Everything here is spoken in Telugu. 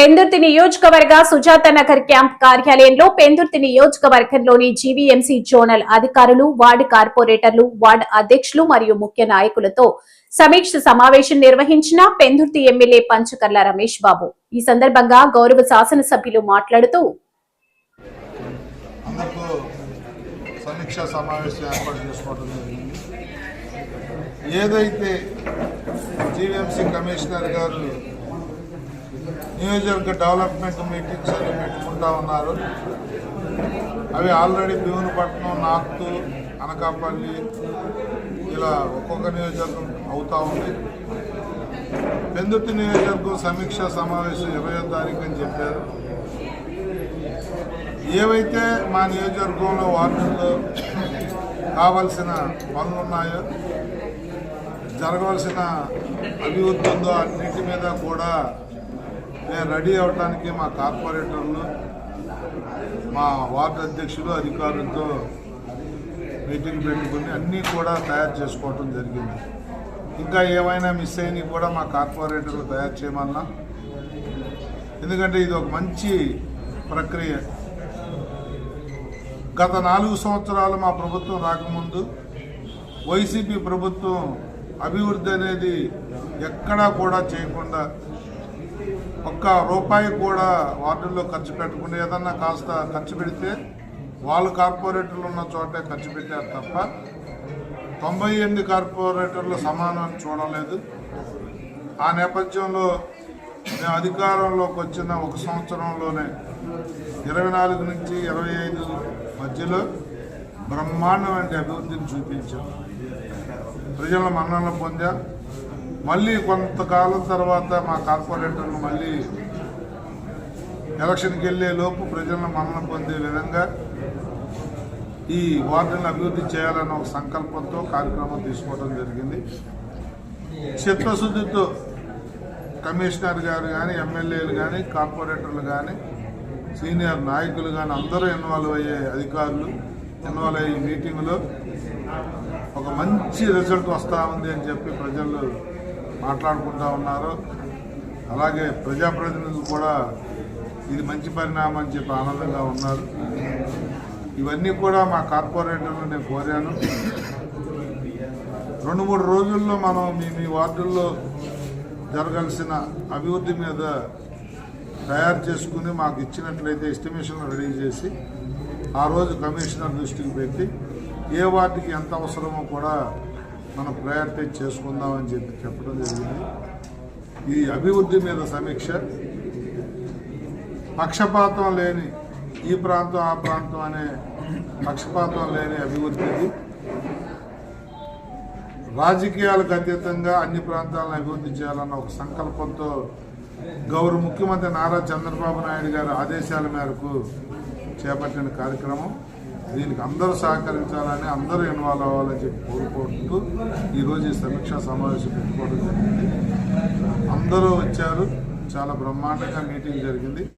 పెందుర్తి నియోజకవర్గ సుజాత నగర్ క్యాంప్ కార్యాలయంలో పెందుర్తి నియోజకవర్గంలోని జీవీఎంసీ జోనల్ అధికారులు వార్డు కార్పొరేటర్లు వార్డు అధ్యక్షులు మరియు ముఖ్య నాయకులతో సమీక్ష సమావేశం నిర్వహించిన పెందుర్తి ఎమ్మెల్యే పంచకర్ల రమేష్ బాబు. ఈ సందర్భంగా గౌరవ శాసనసభ్యులు మాట్లాడుతూ సమావేశం ఏర్పాటు చేసుకోవడం జరిగింది. ఏదైతే జీవీఎంసీ కమిషనర్ గారు నియోజకవర్గ డెవలప్మెంట్ మీటింగ్స్ అవి పెట్టుకుంటా ఉన్నారు. అవి ఆల్రెడీ భీమునిపట్నం నార్త్ అనకాపల్లి ఇలా ఒక్కొక్క నియోజకవర్గం అవుతూ ఉంది. పెందుర్తి నియోజకవర్గం సమీక్ష సమావేశం ఇరవై తారీఖు అని చెప్పారు. ఏవైతే మా నియోజకవర్గంలో వార్డుల్లో కావలసిన పనులు ఉన్నాయో జరగవలసిన అభివృద్ధి ఉందో అన్నిటి మీద కూడా నేను రెడీ అవడానికి మా కార్పొరేటర్లు మా వార్డు అధ్యక్షులు అధికారులతో మీటింగ్ పెట్టుకుని అన్నీ కూడా తయారు చేసుకోవటం జరిగింది. ఇంకా ఏమైనా మిస్ అయినవి కూడా మా కార్పొరేటర్లు తయారు చేయమన్నా? ఎందుకంటే ఇది ఒక మంచి ప్రక్రియ. గత నాలుగు సంవత్సరాలు మా ప్రభుత్వం రాకముందు వైసీపీ ప్రభుత్వం అభివృద్ధి అనేది ఎక్కడా కూడా చేయకుండా ఒక్క రూపాయి కూడా వార్డుల్లో ఖర్చు పెట్టకుండా ఏదన్నా కాస్త ఖర్చు పెడితే వాళ్ళు కార్పొరేటర్లు ఉన్న చోటే ఖర్చు పెట్టారు తప్ప తొంభై ఎనిమిది కార్పొరేటర్లు సమానం చూడలేదు. ఆ నేపథ్యంలో మేము అధికారంలోకి వచ్చిన ఒక సంవత్సరంలోనే ఇరవై నాలుగు నుంచి ఇరవై ఐదు మధ్యలో బ్రహ్మాండమైన అభివృద్ధిని చూపించాం. ప్రజల మన్ననలు పొందాం. మళ్ళీ కొంతకాలం తర్వాత మా కార్పొరేటర్లు మళ్ళీ ఎలక్షన్కి వెళ్ళే లోపు ప్రజలను మన్నన పొందే విధంగా ఈ వార్డులను అభివృద్ధి చేయాలన్న ఒక సంకల్పంతో కార్యక్రమం తీసుకోవడం జరిగింది. చిత్తశుద్ధితో కమిషనర్ గారు కానీ ఎమ్మెల్యేలు కానీ కార్పొరేటర్లు కానీ సీనియర్ నాయకులు కానీ అందరూ ఇన్వాల్వ్ అయ్యే అధికారులు ఇన్వాల్వ్ ఈ మీటింగ్లో ఒక మంచి రిజల్ట్ వస్తూ ఉంది అని చెప్పి ప్రజలు మాట్లాడుకుంటూ ఉన్నారు. అలాగే ప్రజాప్రతినిధులు కూడా ఇది మంచి పరిణామం అని చెప్పి ఆనందంగా ఉన్నారు. ఇవన్నీ కూడా మా కార్పొరేటర్లు నేను కోరాను. రెండు మూడు రోజుల్లో మనం మీ మీ వార్డుల్లో జరగాల్సిన అభివృద్ధి మీద తయారు చేసుకుని మాకు ఇచ్చినట్లయితే ఎస్టిమేషన్ రెడీ చేసి ఆ రోజు కమిషనర్ దృష్టికి పెట్టి ఏ వార్డుకి ఎంత అవసరమో కూడా మనం ప్రయారిటైజ్ చేసుకుందామని చెప్పి చెప్పడం జరిగింది. ఈ అభివృద్ధి మీద సమీక్ష పక్షపాతం లేని ఈ ప్రాంతం ఆ ప్రాంతం అనే పక్షపాతం లేని అభివృద్ధి రాజకీయాలకు అతీతంగా అన్ని ప్రాంతాలను అభివృద్ధి చేయాలన్న ఒక సంకల్పంతో గౌరవ ముఖ్యమంత్రి నారా చంద్రబాబు నాయుడు గారి ఆదేశాల మేరకు చేపట్టిన కార్యక్రమం. దీనికి అందరూ సహకరించాలని అందరూ ఇన్వాల్వ్ అవ్వాలని చెప్పి కోరుకుంటూ ఈరోజు ఈ సమీక్షా సమావేశం పెట్టుకోవడం జరిగింది. అందరూ వచ్చారు. చాలా బ్రహ్మాండంగా మీటింగ్ జరిగింది.